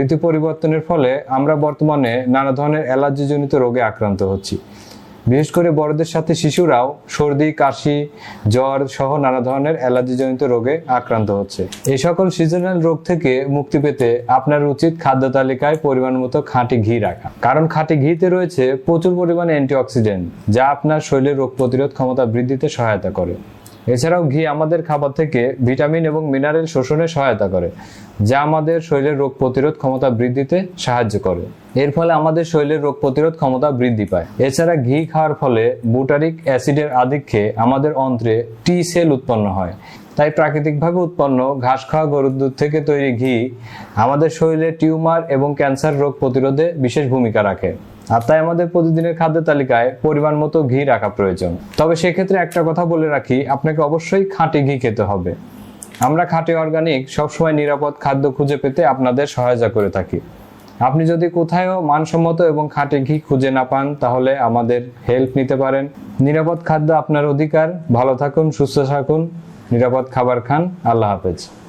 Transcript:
ঋতু পরিবর্তনের ফলে আমরা বর্তমানে নানা ধরনের অ্যালার্জিজনিত রোগে আক্রান্ত হচ্ছি। বিশেষ করে বড়দের সাথে শিশুরাও সর্দি, কাশি, জ্বর সহ নানা ধরনের অ্যালার্জিজনিত রোগে আক্রান্ত হচ্ছে। এই সকল সিজনাল রোগ থেকে মুক্তি পেতে আপনার উচিত খাদ্য তালিকায় পরিমাণ মতো খাঁটি ঘি রাখা। কারণ খাঁটি ঘিতে রয়েছে প্রচুর পরিমাণে অ্যান্টিঅক্সিডেন্ট যা আপনার শরীরের রোগ প্রতিরোধ ক্ষমতা বৃদ্ধিতে সহায়তা করে। এছাড়াও ঘি আমাদের খাবার থেকে ভিটামিন এবং মিনারেল শোষণে সহায়তা করে, যা আমাদের শরীরের রোগ প্রতিরোধ ক্ষমতা বৃদ্ধিতে সাহায্য করে। এর ফলে আমাদের শরীরের রোগ প্রতিরোধ ক্ষমতা বৃদ্ধি পায়। এছাড়া ঘি খাওয়ার ফলে বুটারিক অ্যাসিডের আধিক্যে আমাদের অন্ত্রে টি সেল উৎপন্ন হয়। তাই প্রাকৃতিকভাবে উৎপন্ন ঘাস খাওয়া গরুর দুধ থেকে তৈরি ঘি আমাদের শরীরে টিউমার এবং ক্যান্সার রোগ প্রতিরোধে বিশেষ ভূমিকা রাখে। আর তাই আমাদের প্রতিদিনের খাদ্য তালিকায় পরিমাণ মতো ঘি রাখা প্রয়োজন। তবে সেক্ষেত্রে একটা কথা বলে রাখি, আপনাকে অবশ্যই খাঁটি ঘি খেতে হবে। আমরা খাঁটি অর্গানিক সবসময় নিরাপদ খাদ্য খুঁজে পেতে আপনাদের সহায়তা করে থাকি। আপনি যদি কোথায়ও মানসম্মত এবং খাঁটি ঘি খুঁজে না পান, তাহলে আমাদের হেল্প নিতে পারেন। নিরাপদ খাদ্য আপনার অধিকার। ভালো থাকুন, সুস্থ থাকুন। নিরাপদ খাবার খান। আল্লাহ হাফেজ।